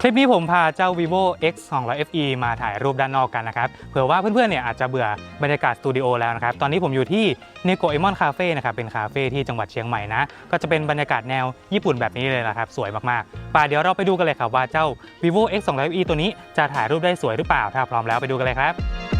คลิปนี้ผมพาเจ้า vivo x 2 0 0 fe มาถ่ายรูปด้านนอกกันนะครับ เผื่อว่าเพื่อนๆ เนี่ยอาจจะเบื่อบรรยากาศสตูดิโอแล้วนะครับ ตอนนี้ผมอยู่ที่ n e g o e m o n Cafe นะครับ เป็นคาเฟ่ที่จังหวัดเชียงใหม่นะ ก็จะเป็นบรรยากาศแนวญี่ปุ่นแบบนี้เลยนะครับ สวยมากๆป่าเดี๋ยวเราไปดูกันเลยครับว่าเจ้า vivo x 2 0 0 fe ตัวนี้จะถ่ายรูปได้สวยหรือเปล่า ถ้าพร้อมแล้วไปดูกันเลยครับ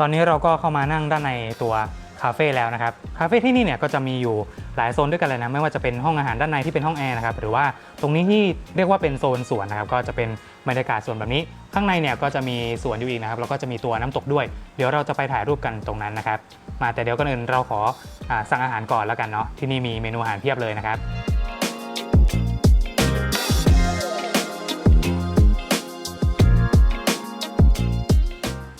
ตอนนี้เราก็เข้ามานั่งด้านในตัวคาเฟ่แล้วนะครับคาเฟ่ที่นี่เนี่ยก็จะมีอยู่หลายโซนด้วยกันเลยนะไม่ว่าจะเป็นห้องอาหารด้านในที่เป็นห้องแอร์นะครับหรือว่าตรงนี้ที่เรียกว่าเป็นโซนสวนนะครับก็จะเป็นบรรยากาศสวนแบบนี้ ข้างในเนี่ยก็จะมีสวนอยู่อีกนะครับแล้วก็จะมีตัวน้ำตกด้วย เดี๋ยวเราจะไปถ่ายรูปกันตรงนั้นนะครับมาแต่เดี๋ยวก่อนอื่นเราขออสั่งอาหารก่อนแล้วกันเนาะที่นี่มีเมนูอาหารเพียบเลยนะครับ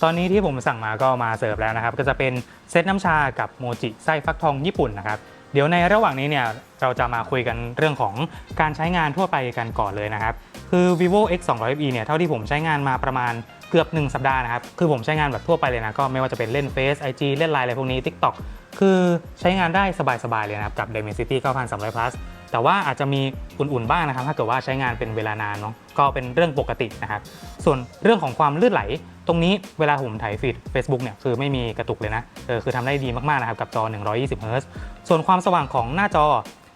ตอนนี้ที่ผมสั่งมาก็มาเสิร์ฟแล้วนะครับ ก็จะเป็นเซตน้ำชากับโมจิไส้ฟักทองญี่ปุ่นนะครับเดี๋ยวในระหว่างนี้เนี่ยเราจะมาคุยกันเรื่องของการใช้งานทั่วไปกันก่อนเลยนะครับ คือ vivo x 2 0 0 e เนี่ยเท่าที่ผมใช้งานมาประมาณเกือบ 1 สัปดาห์นะครับ คือผมใช้งานแบบทั่วไปเลยนะ ก็ไม่ว่าจะเป็นเล่น Face IG เล่นไลน์อะไรพวกนี้ TikTok คือใช้งานได้สบายๆเลยนะครับ กับ Dimensity 9300 plus แต่ว่าอาจจะมีอุ่นๆบ้างนะครับ ถ้าเกิดว่าใช้งานเป็นเวลานานเนาะก็เป็นเรื่องปกตินะครับ ส่วนเรื่องของความลื่นไหล ตรงนี้เวลาผมถ่ายฟีด Facebook เนี่ยคือไม่มีกระตุกเลยนะเออคือทำได้ดีมากๆนะครับกับจอ 120 Hz ส่วนความสว่างของหน้าจอ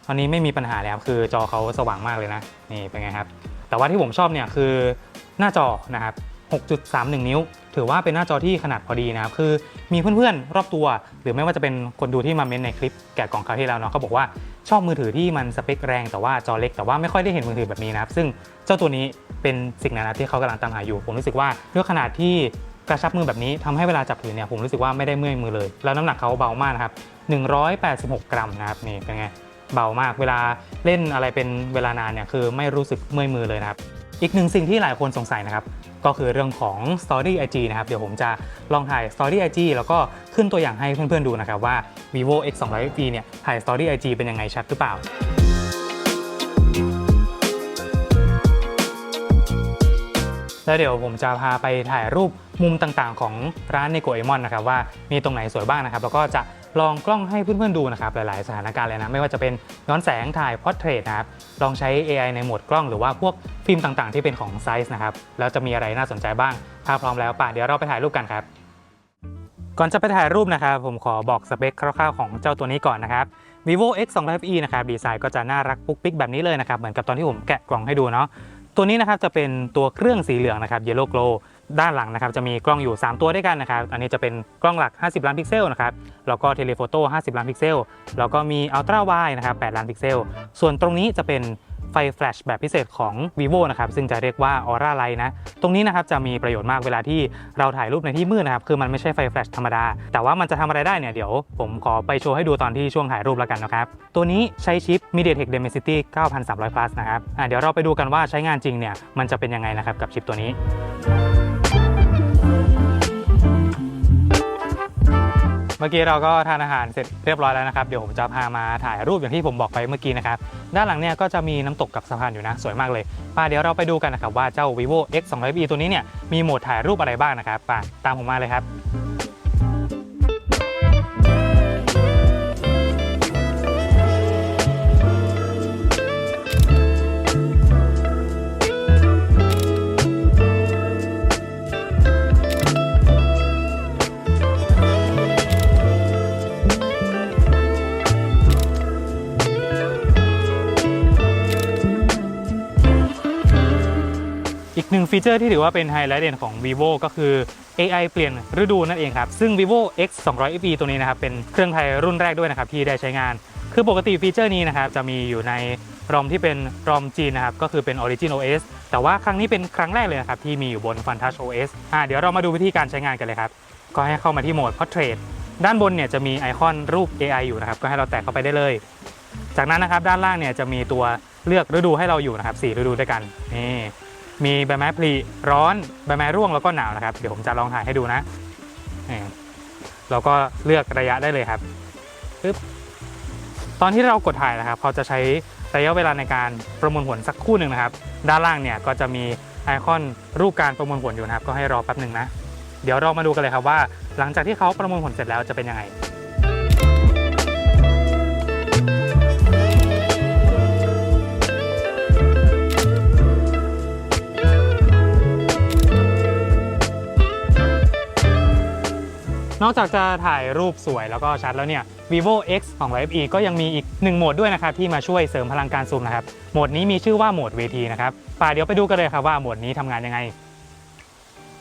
ตอนนี้ไม่มีปัญหาแล้วคือจอเขาสว่างมากเลยนะนี่เป็นไงครับแต่ว่าที่ผมชอบเนี่ยคือหน้าจอนะครับ 6.31 นิ้ว ถือว่าเป็นหน้าจอที่ขนาดพอดีนะครับ คือมีเพื่อนๆ รอบตัว หรือไม่ว่าจะเป็นคนดูที่มาเม้นในคลิปแกะกล่องคราวที่แล้วเนาะเขาบอกว่า ชอบมือถือที่มันสเปคแรงแต่ว่าจอเล็กแต่ว่าไม่ค่อยได้เห็นมือถือแบบนี้นะครับซึ่งเจ้าตัวนี้เป็นสิ่งนั้นนะที่เขากำลังตามหาอยู่ ผมรู้สึกว่าด้วยขนาดที่กระชับมือแบบนี้ทำให้เวลาจับถือเนี่ยผมรู้สึกว่าไม่ได้เมื่อยมือเลย แล้วน้ำหนักเขาเบามากนะครับ186 กรัมนะครับนี่เป็นไงเบามากเวลาเล่นอะไรเป็นเวลานานเนี่ยคือไม่รู้สึกเมื่อยมือเลยนะครับ อีกหนึ่งสิ่งที่หลายคนสงสัยนะครับ ก็คือเรื่องของ Story IG นะครับ เดี๋ยวผมจะลองถ่าย Story IG แล้วก็ขึ้นตัวอย่างให้เพื่อนๆดูนะครับว่า vivo x 2 0 0 f e เนี่ยถ่าย Story IG เป็นยังไงชัดหรือเปล่าแล้วเดี๋ยวผมจะพาไปถ่ายรูปมุมต่างๆ ของร้านในโกเอมอนนะครับว่ามีตรงไหนสวยบ้างนะครับ แล้วก็จะ ลองกล้องให้เพื่อนๆดูนะครับหลายๆ สถานการณ์เลยนะไม่ว่าจะเป็นย้อนแสงถ่ายพอร์เทรตนะครับลองใช้ AI ในโหมดกล้องหรือว่าพวกฟิล์มต่างๆ ที่เป็นของไซส์นะครับแล้วจะมีอะไรน่าสนใจบ้าง ถ้าพร้อมแล้วป่ะเดี๋ยวเราไปถ่ายรูปกันครับก่อนจะไปถ่ายรูปนะครับผมขอบอกสเปคคร่าวๆของเจ้าตัวนี้ก่อนนะครับ vivo x 2 0 0 e นะครับดีไซน์ก็จะน่ารักปุ๊กปิ๊กแบบนี้เลยนะครับเหมือนกับตอนที่ผมแกะกล่องให้ดูเนาะตัวนี้นะครับจะเป็นตัวเครื่องสีเหลืองนะครับ Yellow Glow ด้านหลังนะครับจะมีกล้องอยู่ 3 ตัวด้วยกันนะครับ อันนี้จะเป็นกล้องหลัก 50 ล้านพิกเซลนะครับแล้วก็เทเลโฟโต้50 ล้านพิกเซลแล้วก็มี Ultra Wide นะครับ8ล้านพิกเซลส่วนตรงนี้จะเป็นไฟแฟลชแบบพิเศษของ vivo นะครับซึ่งจะเรียกว่า Aura Light นะ ตรงนี้นะครับจะมีประโยชน์มากเวลาที่เราถ่ายรูปในที่มืดนะครับ คือมันไม่ใช่ไฟแฟลชธรรมดา แต่ว่ามันจะทำอะไรได้เนี่ย เดี๋ยวผมขอไปโชว์ให้ดูตอนที่ช่วงถ่ายรูปแล้วกันนะครับ ตัวนี้ใช้ชิป MediaTek Dimensity 9300 plus นะครับ เดี๋ยวเราไปดูกันว่าใช้งานจริงเนี่ยมันจะเป็นยังไงนะครับกับชิปตัวนี้ มื่อกี้เราก็ทานอาหารเสร็จเรียบร้อยแล้วนะครับ เดี๋ยวผมจะพามาถ่ายรูปอย่างที่ผมบอกไปเมื่อกี้นะครับ ด้านหลังเนี่ยก็จะมีน้ำตกกับสะพานอยู่นะ สวยมากเลยป่าเดี๋ยวเราไปดูกันนะครับว่าเจ้า vivo x 2 0 0 e ตัวนี้เนี่ยมีโหมดถ่ายรูปอะไรบ้างนะครับป่าตามผมมาเลยครับ หนึ่งฟีเจอร์ที่ถือว่าเป็นไฮไลท์เด่นของ vivo ก็คือ AI เปลี่ยนฤดูนั่นเองครับ ซึ่ง vivo x 2 0 0 fe ตัวนี้นะครับ เป็นเครื่องไทยรุ่นแรกด้วยนะครับ ที่ได้ใช้งาน คือปกติฟีเจอร์นี้นะครับ จะมีอยู่ในรอมที่เป็นรอมจีนนะครับ ก็คือเป็น Origin OS แต่ว่าครั้งนี้เป็นครั้งแรกเลยนะครับ ที่มีอยู่บน Funtouch OS อ่าเดี๋ยวเรามาดูวิธีการใช้งานกันเลยครับ ก็ให้เข้ามาที่โหมด Portrait ด้านบนเนี่ยจะมีไอคอนรูป AI อยู่นะครับ ก็ให้เราแตะเข้าไปได้เลย จากนั้นนะครับด้านล่างเนี่ยจะมีตัวเลือกฤดูให้เราอยู่นะครับ4ฤดูด้วยกันนี่ มีใบไม้ผลิร้อนใบไม้ร่วงแล้วก็หนาวนะครับ เดี๋ยวผมจะลองถ่ายให้ดูนะนี่เราก็เลือกระยะได้เลยครับปึ๊บตอนที่เรากดถ่ายนะครับเขาจะใช้ระยะเวลาในการประมวลผลสักครู่หนึ่งนะครับ ด้านล่างเนี่ยก็จะมีไอคอนรูปการประมวลผลอยู่นะครับ ก็ให้รอแป๊บหนึ่งนะ เดี๋ยวเรามาดูกันเลยครับว่า หลังจากที่เขาประมวลผลเสร็จแล้วจะเป็นยังไง นอกจากจะถ่ายรูปสวยแล้วก็ชัดแล้วเนี่ย vivo x ของ FE ก็ยังมีอีกหนึ่งโหมดด้วยนะครับที่มาช่วยเสริมพลังการซูมนะครับ โหมดนี้มีชื่อว่าโหมดเวทีนะครับป่าเดี๋ยวไปดูกันเลยครับว่าโหมดนี้ทำงานยังไง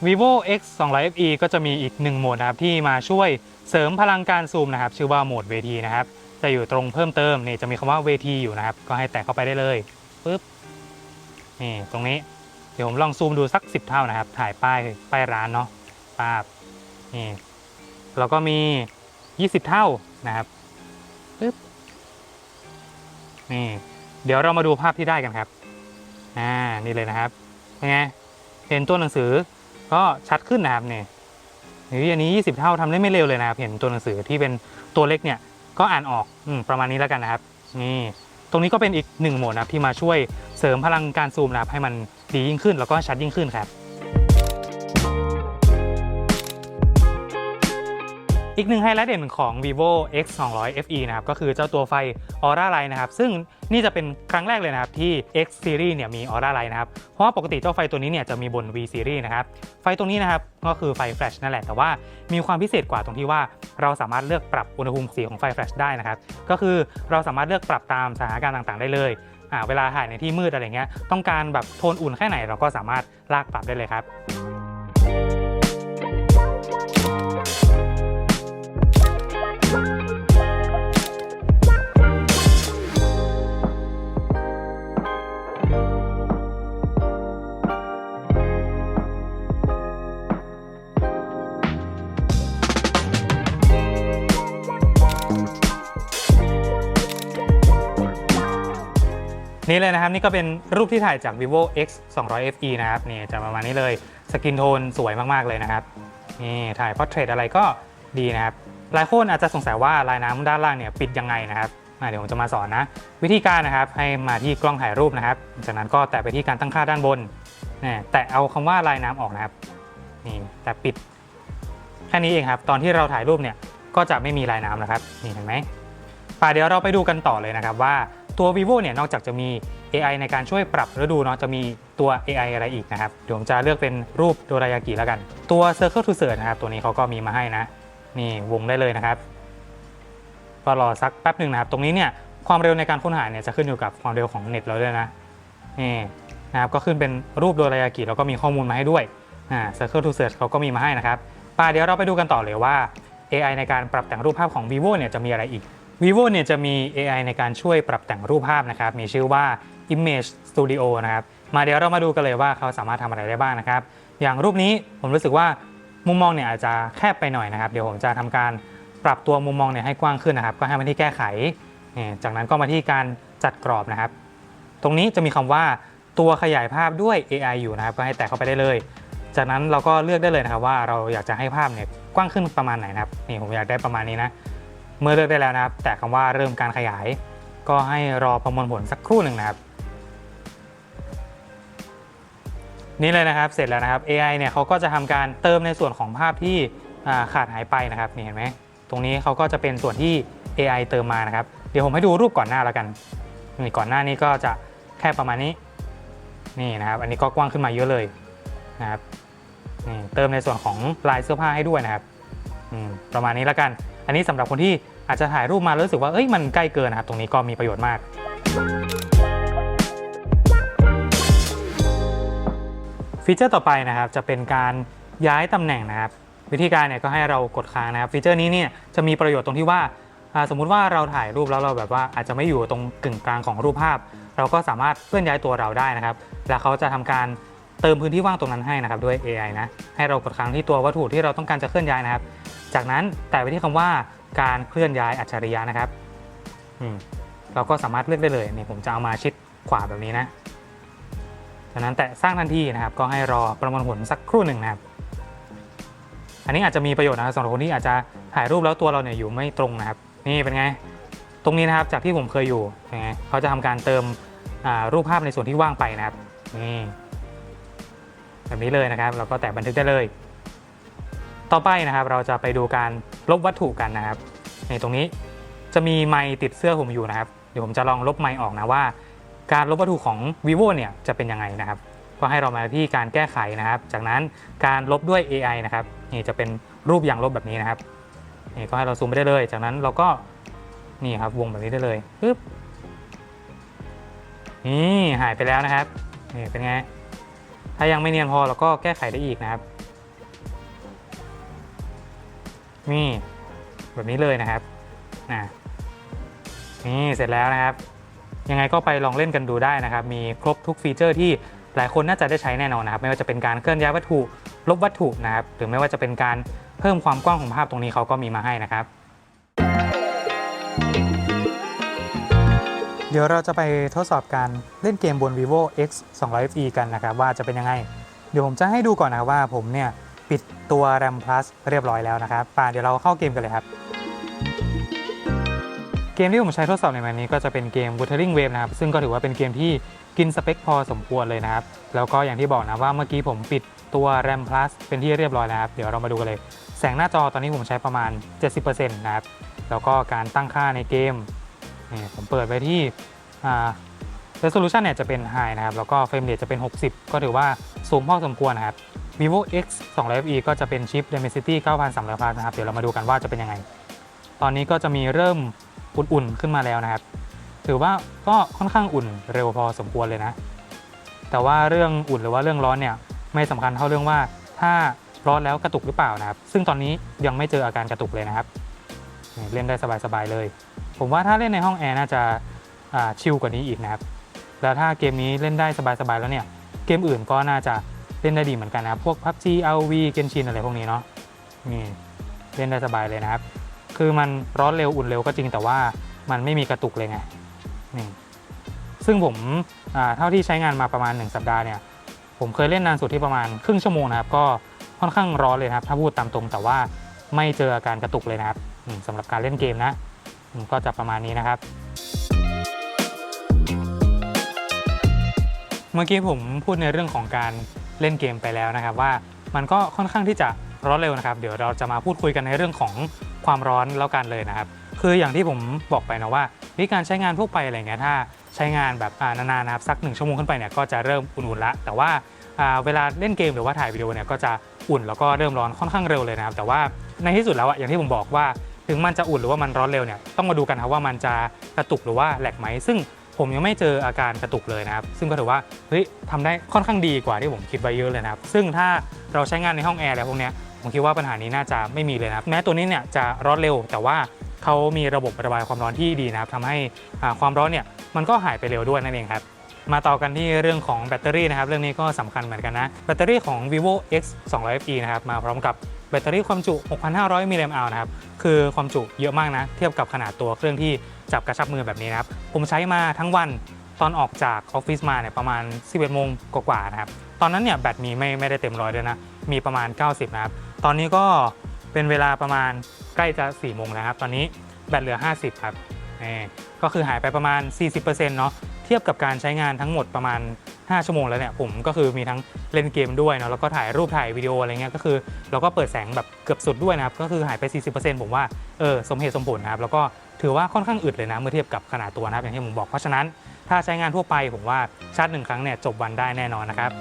vivo x 200 fe ก็จะมีอีกหนึ่งโหมดนะครับที่มาช่วยเสริมพลังการซูมนะครับ ชื่อว่าโหมดเวทีนะครับ จะอยู่ตรงเพิ่มเติมนี่จะมีคำว่าเวทีอยู่นะครับ ก็ให้แตะเข้าไปได้เลยปึ๊บนี่ตรงนี้เดี๋ยวผมลองซูมดูสัก 10 เท่านะครับ ถ่ายป้ายป้ายร้านเนาะป้าบนี่ แล้วก็มี 20 เท่านะครับปึ๊บนี่เดี๋ยวเรามาดูภาพที่ได้กันครับอ่านี่เลยนะครับเป็นไงเห็นตัวหนังสือก็ชัดขึ้นนะครับเนี่ยหรืออันนี้ 20 เท่าทำได้ไม่เร็วเลยนะครับ เห็นตัวหนังสือที่เป็นตัวเล็กเนี่ยก็อ่านออกอประมาณนี้แล้วกันนะครับนี่ตรงนี้ก็เป็นอีกหนึ่งโหมดนะครับที่มาช่วยเสริมพลังการซูมนะครับให้มันดียิ่งขึ้นแล้วก็ชัดยิ่งขึ้นครับ อีกหนึ่งไฮไลท์เด่นของ vivo x 2 0 0 fe นะครับก็คือเจ้าตัวไฟ Aura Light นะครับซึ่งนี่จะเป็นครั้งแรกเลยนะครับที่ x series เนี่ยมี Aura Light นะครับเพราะว่าปกติเจ้าไฟตัวนี้เนี่ยจะมีบน v series นะครับไฟตรงนี้นะครับก็คือไฟแฟลชนั่นแหละแต่ว่ามีความพิเศษกว่าตรงที่ว่าเราสามารถเลือกปรับอุณหภูมิสีของไฟแฟลชได้นะครับก็คือเราสามารถเลือกปรับตามสถานการณ์ต่าง ๆได้เลยอ่าเวลาถ่ายในที่มืดอะไรเงี้ยต้องการแบบโทนอุ่นแค่ไหนเราก็สามารถลากปรับได้เลยครับ นี่เลยนะครับ นี่ก็เป็นรูปที่ถ่ายจาก vivo x 2 0 0 fe นะครับนี่จะประมาณนี้เลยสกินโทนสวยมากๆเลยนะครับนี่ถ่ายพอร์เทรตอะไรก็ดีนะครับหลายคนอาจจะสงสัยว่าลายน้ำด้านล่างเนี่ยปิดยังไงนะครับเดี๋ยวผมจะมาสอนนะ วิธีการนะครับให้มาที่กล้องถ่ายรูปนะครับ จากนั้นก็แตะไปที่การตั้งค่าด้านบนนี่แตะเอาคำว่าลายน้ำออกนะครับนี่แตะปิดแค่นี้เองครับ ตอนที่เราถ่ายรูปเนี่ยก็จะไม่มีลายน้ำนะครับนี่เห็นไหมป่าเดี๋ยวเราไปดูกันต่อเลยนะครับว่า ตัว vivo เนี่ยนอกจากจะมี AI ในการช่วยปรับฤดูเนาะจะมีตัว AI อะไรอีกนะครับเดี๋ยวผมจะเลือกเป็นรูปโดรายากิแล้วกัน ตัว Circle to Search นะครับตัวนี้เขาก็มีมาให้นะ นี่วงได้เลยนะครับก็รอสักแป๊บหนึ่งนะครับ ตรงนี้เนี่ยความเร็วในการค้นหาเนี่ยจะขึ้นอยู่กับความเร็วของเน็ตเราด้วยนะนี่นะครับก็ขึ้นเป็นรูปโดรายากิแล้วก็มีข้อมูลมาให้ด้วยอ่า Circle to Search เขาก็มีมาให้นะครับป่าเดี๋ยวเราไปดูกันต่อเลยว่า AI ในการปรับแต่งรูปภาพของ vivo เนี่ยจะมีอะไรอีก vivo เนี่ยจะมี AI ในการช่วยปรับแต่งรูปภาพนะครับ มีชื่อว่า Image Studio นะครับ มาเดี๋ยวเรามาดูกันเลยว่าเขาสามารถทำอะไรได้บ้างนะครับ อย่างรูปนี้ผมรู้สึกว่ามุมมองเนี่ยอาจจะแคบไปหน่อยนะครับ เดี๋ยวผมจะทำการปรับตัวมุมมองเนี่ยให้กว้างขึ้นนะครับ ก็ให้มาที่แก้ไข จากนั้นก็มาที่การจัดกรอบนะครับ ตรงนี้จะมีคำว่าตัวขยายภาพด้วย AI อยู่นะครับ ก็ให้แตะเข้าไปได้เลย จากนั้นเราก็เลือกได้เลยนะครับว่าเราอยากจะให้ภาพเนี่ยกว้างขึ้นประมาณไหนนะครับ นี่ผมอยากได้ประมาณนี้นะ เมื่อเลือกได้แล้วนะครับ แต่คำว่าเริ่มการขยาย ก็ให้รอประมวลผลสักครู่หนึ่งนะครับ นี่เลยนะครับเสร็จแล้วนะครับ AI เนี่ยเขาก็จะทำการเติมในส่วนของภาพที่ขาดหายไปนะครับนี่เห็นไหมตรงนี้เขาก็จะเป็นส่วนที่ AI เติมมานะครับ เดี๋ยวผมให้ดูรูปก่อนหน้าแล้วกันนี่ก่อนหน้านี้ก็จะแค่ประมาณนี้นี่นะครับ อันนี้ก็กว้างขึ้นมาเยอะเลยนะครับนี่เติมในส่วนของลายเสื้อผ้าให้ด้วยนะครับประมาณนี้แล้วกัน อันนี้สำหรับคนที่อาจจะถ่ายรูปมาแล้วรู้สึกว่าเอ้ยมันใกล้เกินนะครับตรงนี้ก็มีประโยชน์มาก ฟีเจอร์ต่อไปนะครับจะเป็นการย้ายตำแหน่งนะครับ วิธีการเนี่ยก็ให้เรากดค้างนะครับ ฟีเจอร์นี้เนี่ยจะมีประโยชน์ตรงที่ว่าสมมุติว่าเราถ่ายรูปแล้วเราแบบว่าอาจจะไม่อยู่ตรงกึ่งกลางของรูปภาพ เราก็สามารถเคลื่อนย้ายตัวเราได้นะครับ แล้วเขาจะทำการเติมพื้นที่ว่างตรงนั้นให้นะครับด้วย AI นะให้เรากดค้างที่ตัววัตถุที่เราต้องการจะเคลื่อนย้ายนะครับ จากนั้นแตะไปที่คำว่าการเคลื่อนย้ายอัจฉริยะนะครับเราก็สามารถเลือกได้เลยนี่ผมจะเอามาชิดขวาแบบนี้นะจากนั้นแตะสร้างทันทีนะครับ ก็ให้รอประมวลผลสักครู่หนึ่งนะครับ อันนี้อาจจะมีประโยชน์นะครับสำหรับคนที่อาจจะถ่ายรูปแล้วตัวเราเนี่ยอยู่ไม่ตรงนะครับ นี่เป็นไง ตรงนี้นะครับจากที่ผมเคยอยู่เป็นไงเขาจะทำการเติมรูปภาพในส่วนที่ว่างไปนะครับนี่แบบนี้เลยนะครับ เราก็แตะบันทึกได้เลย ต่อไปนะครับเราจะไปดูการลบวัตถุกันนะครับในตรงนี้จะมีไมค์ติดเสื้อผมอยู่นะครับ เดี๋ยวผมจะลองลบไมค์ออกนะว่า การลบวัตถุของ vivo เนี่ยจะเป็นยังไงนะครับ ก็ให้เรามาที่การแก้ไขนะครับ จากนั้นการลบด้วย AI นะครับนี่จะเป็นรูปอย่างลบแบบนี้นะครับนี่ก็ให้เราซูมไปได้เลย จากนั้นเราก็นี่ครับวงแบบนี้ได้เลยปึ๊บนี่หายไปแล้วนะครับนี่เป็นไงถ้ายังไม่เนียนพอเราก็แก้ไขได้อีกนะครับ นี่ แบบนี้เลยนะครับอะนี่เสร็จแล้วนะครับ ยังไงก็ไปลองเล่นกันดูได้นะครับ มีครบทุกฟีเจอร์ที่หลายคนน่าจะได้ใช้แน่นอนนะครับ ไม่ว่าจะเป็นการเคลื่อนย้ายวัตถุ ลบวัตถุนะครับ หรือไม่ว่าจะเป็นการเพิ่มความกว้างของภาพตรงนี้เขาก็มีมาให้นะครับ เดี๋ยวเราจะไปทดสอบการเล่นเกมบน vivo x 2 0 0 fe กันนะครับ ว่าจะเป็นยังไง เดี๋ยวผมจะให้ดูก่อนนะว่าผมเนี่ย ปิดตัว RAM plus เรียบร้อยแล้วนะครับป่าเดี๋ยวเราเข้าเกมกันเลยครับ เกมที่ผมใช้ทดสอบในวันนี้ก็จะเป็นเกม Wuthering Wave นะครับ ซึ่งก็ถือว่าเป็นเกมที่กินสเปคพอสมควรเลยนะครับ แล้วก็อย่างที่บอกนะว่าเมื่อกี้ผมปิดตัว RAM plus เป็นที่เรียบร้อยแล้วครับ เดี๋ยวเรามาดูกันเลย แสงหน้าจอตอนนี้ผมใช้ประมาณ 70%นะครับ แล้วก็การตั้งค่าในเกมนี่ผมเปิดไว้ที่ resolution เนี่ยจะเป็น high นะครับ แล้วก็ frame rate จะเป็น 60 ก็ถือว่าสูงพอสมควรนะครับ vivo x 2 0 0 fe ก็จะเป็นชิป dimensity 9300 plus นะครับ เดี๋ยวเรามาดูกันว่าจะเป็นยังไง ตอนนี้ก็จะมีเริ่มอุ่นๆ ขึ้นมาแล้วนะครับ ถือว่าก็ค่อนข้างอุ่นเร็วพอสมควรเลยนะ แต่ว่าเรื่องอุ่นหรือว่าเรื่องร้อนเนี่ยไม่สำคัญเท่าเรื่องว่าถ้าร้อนแล้วกระตุกหรือเปล่านะครับ ซึ่งตอนนี้ยังไม่เจออาการกระตุกเลยนะครับ เล่นได้สบายๆเลย ผมว่าถ้าเล่นในห้องแอร์น่าจะาชิลกว่านี้อีกนะครับ แล้วถ้าเกมนี้เล่นได้สบายๆแล้วเนี่ย เกมอื่นก็น่าจะ เล่นได้ดีเหมือนกันนะครับ พวก PUBG RV Genshin อะไรพวกนี้เนาะนี่เล่นได้สบายเลยนะครับ คือมันร้อนเร็วอุ่นเร็วก็จริงแต่ว่ามันไม่มีกระตุกเลยไงนี่ซึ่งผมอ่าเท่าที่ใช้งานมาประมาณ 1 สัปดาห์เนี่ยผมเคยเล่นนานสุดที่ประมาณครึ่งชั่วโมงนะครับ ก็ค่อนข้างร้อนเลยนะครับ ถ้าพูดตามตรงแต่ว่าไม่เจออาการกระตุกเลยนะครับสำหรับการเล่นเกมนะก็จะประมาณนี้นะครับ เมื่อกี้ผมพูดในเรื่องของการ เล่นเกมไปแล้วนะครับว่ามันก็ค่อนข้างที่จะร้อนเร็วนะครับ เดี๋ยวเราจะมาพูดคุยกันในเรื่องของความร้อนแล้วกันเลยนะครับ คืออย่างที่ผมบอกไปนะว่าวิธีการใช้งานทั่วไปอะไรเงี้ยถ้าใช้งานแบบนานๆนะครับสักหนึ่งชั่วโมงขึ้นไปเนี่ยก็จะเริ่มอุ่นๆละแต่ว่าอ่าเวลาเล่นเกมหรือว่าถ่ายวิดีโอเนี่ยก็จะอุ่นแล้วก็เริ่มร้อนค่อนข้างเร็วเลยนะครับ แต่ว่าในที่สุดแล้วอะอย่างที่ผมบอกว่าถึงมันจะอุ่นหรือว่ามันร้อนเร็วเนี่ยต้องมาดูกันครับว่ามันจะกระตุกหรือว่าแหลกไหมซึ่ง ผมยังไม่เจออาการกระตุกเลยนะครับ ซึ่งก็ถือว่าเฮ้ยทำได้ค่อนข้างดีกว่าที่ผมคิดไว้เยอะเลยนะครับ ซึ่งถ้าเราใช้งานในห้องแอร์อะไรพวกเนี้ยผมคิดว่าปัญหานี้น่าจะไม่มีเลยนะครับ แม้ตัวนี้เนี่ยจะร้อนเร็ว แต่ว่าเขามีระบบระบายความร้อนที่ดีนะครับทำให้ความร้อนเนี่ยมันก็หายไปเร็วด้วยนั่นเองครับมาต่อกันที่เรื่องของแบตเตอรี่นะครับ เรื่องนี้ก็สำคัญเหมือนกันนะ แบตเตอรี่ของ vivo x 2 0 0 fe นะครับ มาพร้อมกับ แบตเตอรี่ความจุ 6,500 มิลลิแอมป์อนะครับ คือความจุเยอะมากนะ เทียบกับขนาดตัวเครื่องที่จับกระชับมือแบบนี้นะครับ ผมใช้มาทั้งวันตอนออกจากออฟฟิศมาเนี่ยประมาณ 11โมงกว่าๆนะครับ ตอนนั้นเนี่ยแบตมีไม่ไม่ได้เต็มร้อยด้วยนะ มีประมาณ 90 นะครับ ตอนนี้ก็เป็นเวลาประมาณใกล้จะ4โมงแล้วครับ ตอนนี้แบตเหลือ 50 ครับ นี่ก็คือหายไปประมาณ 40%เนาะเทียบกับการใช้งานทั้งหมดประมาณ 5 ชั่วโมงแล้วเนี่ยผมก็คือมีทั้งเล่นเกมด้วยเนาะแล้วก็ถ่ายรูปถ่ายวิดีโออะไรเงี้ยก็คือเราก็เปิดแสงแบบเกือบสุดด้วยนะครับก็คือหายไป 40%ผมว่าเออสมเหตุสมผลนะครับแล้วก็ถือว่าค่อนข้างอึดเลยนะเมื่อเทียบกับขนาดตัวนะครับอย่างที่ผมบอกเพราะฉะนั้น ถ้าใช้งานทั่วไปผมว่าชาร์จหนึ่งครั้งเนี่ยจบวันได้แน่นอนนะครับ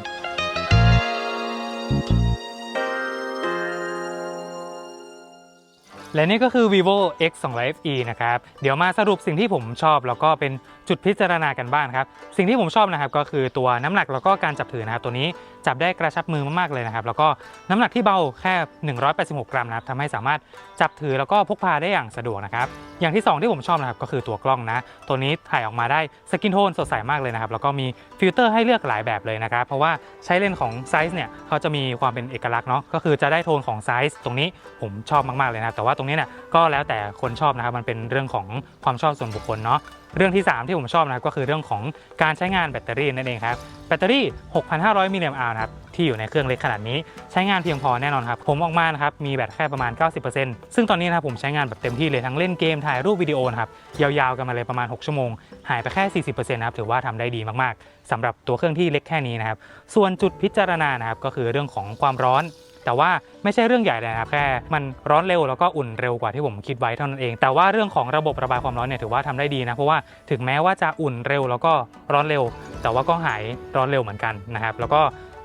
และนี่ก็คือ vivo x 2 0 0 fe นะครับ เดี๋ยวมาสรุปสิ่งที่ผมชอบ แล้วก็เป็นจุดพิจารณากันบ้างครับ สิ่งที่ผมชอบนะครับก็คือตัวน้ำหนักแล้วก็การจับถือนะครับตัวนี้จับได้กระชับมือมากๆเลยนะครับ แล้วก็น้ำหนักที่เบาแค่ 186 กรัมนะครับทำให้สามารถจับถือแล้วก็พกพาได้อย่างสะดวกนะครับ อย่างที่ 2 ที่ผมชอบนะครับก็คือตัวกล้องนะ ตัวนี้ถ่ายออกมาได้สกินโทนสดใสมากเลยนะครับ แล้วก็มีฟิลเตอร์ให้เลือกหลายแบบเลยนะครับ เพราะว่าใช้เลนส์ของไซส์เนี่ยเขาจะมีความเป็นเอกลักษณ์เนาะ ก็คือจะได้โทนของไซส์ตรงนี้ผมชอบมากๆเลยนะ แต่ว่าตรงนี้เนี่ยก็แล้วแต่คนชอบนะครับ มันเป็นเรื่องของความชอบส่วนบุคคลเนาะ เรื่องที่ 3 ที่ผมชอบนะครับก็คือเรื่องของการใช้งานแบตเตอรี่นั่นเองครับแบตเตอรี่ 6,500 มิลลิแอมป์อนะครับที่อยู่ในเครื่องเล็กขนาดนี้ใช้งานเพียงพอแน่นอนครับ ผมออกมานะครับมีแบตแค่ประมาณ 90%ซึ่งตอนนี้นะครับผมใช้งานแบบเต็มที่เลยทั้งเล่นเกมถ่ายรูปวิดีโอนะครับยาวๆกันมาเลยประมาณ 6 ชั่วโมง หายไปแค่ 40%นะครับถือว่าทำได้ดีมากๆสำหรับตัวเครื่องที่เล็กแค่นี้นะครับส่วนจุดพิจารณานะครับก็คือเรื่องของความร้อน แต่ว่าไม่ใช่เรื่องใหญ่เลยนะครับแค่มันร้อนเร็วแล้วก็อุ่นเร็วกว่าที่ผมคิดไว้เท่านั้นเอง แต่ว่าเรื่องของระบบระบายความร้อนเนี่ยถือว่าทำได้ดีนะเพราะว่าถึงแม้ว่าจะอุ่นเร็วแล้วก็ร้อนเร็ว แต่ว่าก็หายร้อนเร็วเหมือนกันนะครับแล้วก็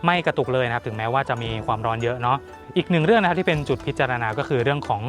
ไม่กระตุกเลยนะครับถึงแม้ว่าจะมีความร้อนเยอะเนาะอีกหนึ่งเรื่องนะครับที่เป็นจุดพิจารณาก็คือเรื่องของ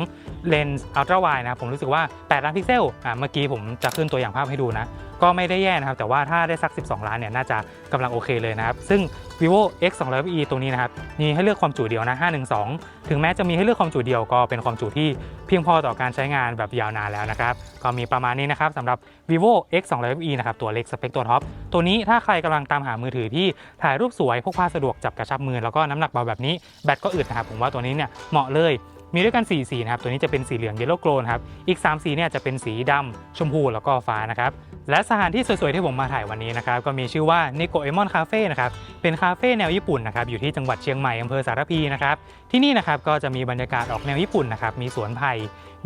เลนส์อัลตร้าไวนะครับผมรู้สึกว่า8ล้านพิกเซลอ่าเมื่อกี้ผมจะขึ้นตัวอย่างภาพให้ดูนะ ก็ไม่ได้แย่นะครับ แต่ว่าถ้าได้สัก 12 ล้านเนี่ยน่าจะกำลังโอเคเลยนะครับ ซึ่ง vivo x 2 0 0 e ตัวนี้นะครับ มีให้เลือกความจุเดียวนะ 512 ถึงแม้จะมีให้เลือกความจุเดียวก็เป็นความจุที่เพียงพอต่อการใช้งานแบบยาวนานแล้วนะครับ ก็มีประมาณนี้นะครับสำหรับ vivo x 2 0 0 e นะครับ ตัวเล็กสเปคตัวท็อป ตัวนี้ถ้าใครกำลังตามหามือถือที่ถ่ายรูปสวยพกพาสะดวกจับกระชับมือแล้วก็น้ำหนักเบาแบบนี้แบตก็อึดนะครับผมว่าตัวนี้เนี่ยเหมาะเลย มีด้วยกัน 4 สีนะครับ ตัวนี้จะเป็นสีเหลืองเยลโล่โกลนครับ อีก 3 สีเนี่ยจะเป็นสีดำชมพูแล้วก็ฟ้านะครับ และสถานที่สวยๆ ที่ผมมาถ่ายวันนี้นะครับ ก็มีชื่อว่านิโกเอมอนคาเฟ่นะครับ เป็นคาเฟ่แนวญี่ปุ่นนะครับ อยู่ที่จังหวัดเชียงใหม่อำเภอสารพีนะครับ ที่นี่นะครับก็จะมีบรรยากาศออกแนวญี่ปุ่นนะครับ มีสวนไผ่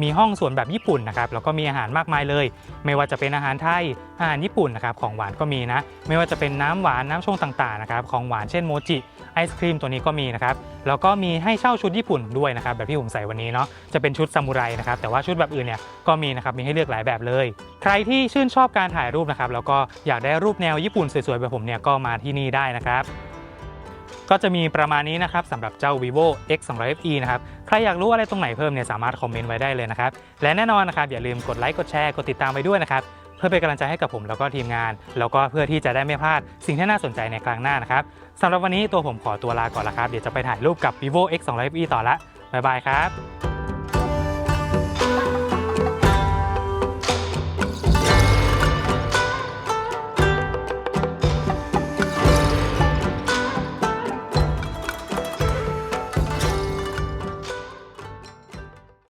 มีห้องส่วนแบบญี่ปุ่นนะครับแล้วก็มีอาหารมากมายเลย ไม่ว่าจะเป็นอาหารไทยอาหารญี่ปุ่นนะครับของหวานก็มีนะ ไม่ว่าจะเป็นน้ำหวานน้ำชงต่างๆนะครับของหวานเช่นโมจิไอศครีมตัวนี้ก็มีนะครับแล้วก็มีให้เช่าชุดญี่ปุ่นด้วยนะครับแบบที่ผมใส่วันนี้เนาะจะเป็นชุดซามูไรนะครับแต่ว่าชุดแบบอื่นเนี่ยก็มีนะครับมีให้เลือกหลายแบบเลย ใครที่ชื่นชอบการถ่ายรูปนะครับแล้วก็อยากได้รูปแนวญี่ปุ่นสวยๆแบบผมเนี่ยก็มาที่นี่ได้นะครับ ก็จะมีประมาณนี้นะครับสำหรับเจ้า vivo x 2 0 0 fe นะครับ ใครอยากรู้อะไรตรงไหนเพิ่มเนี่ยสามารถคอมเมนต์ไว้ได้เลยนะครับ และแน่นอนนะครับอย่าลืมกดไลค์กดแชร์กดติดตามไปด้วยนะครับเพื่อเป็นกำลังใจให้กับผมแล้วก็ทีมงาน แล้วก็เพื่อที่จะได้ไม่พลาดสิ่งที่น่าสนใจในครั้งหน้านะครับสำหรับวันนี้ตัวผมขอตัวลาก่อนละครับเดี๋ยวจะไปถ่ายรูปกับ vivo x 2 0 0 fe ต่อละบ๊ายบายครับ